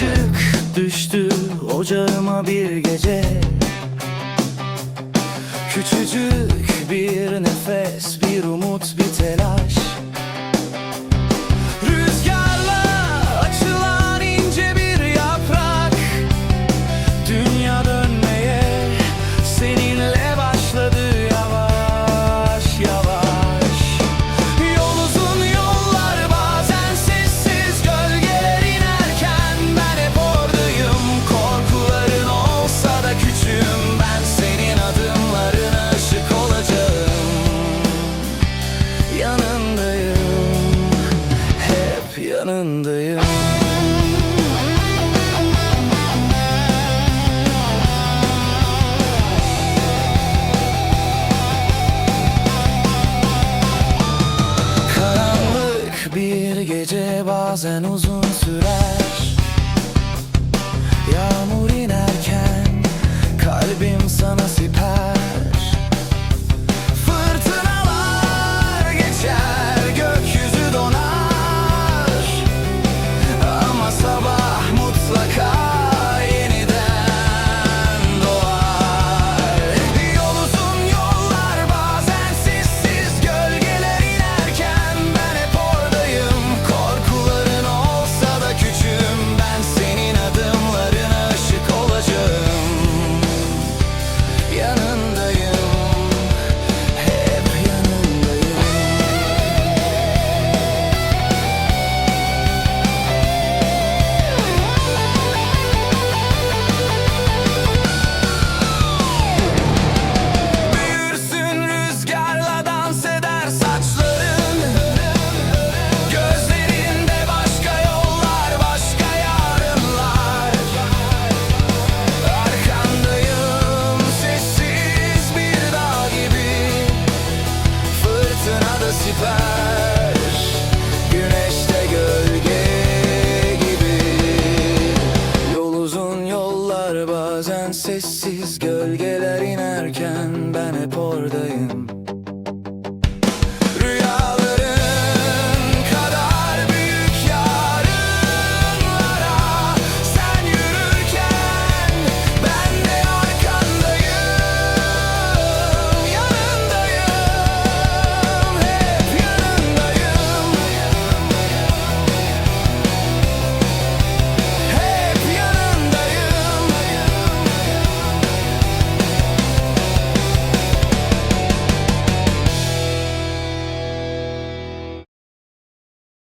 Işık düştü ocağıma bir gece. Küçücük bir nefes, bir umut, bir yanındayım. Karanlık bir gece bazen uzun sürer. Yağmur süper. Güneşte gölge gibi. Yol yollar bazen sessiz gel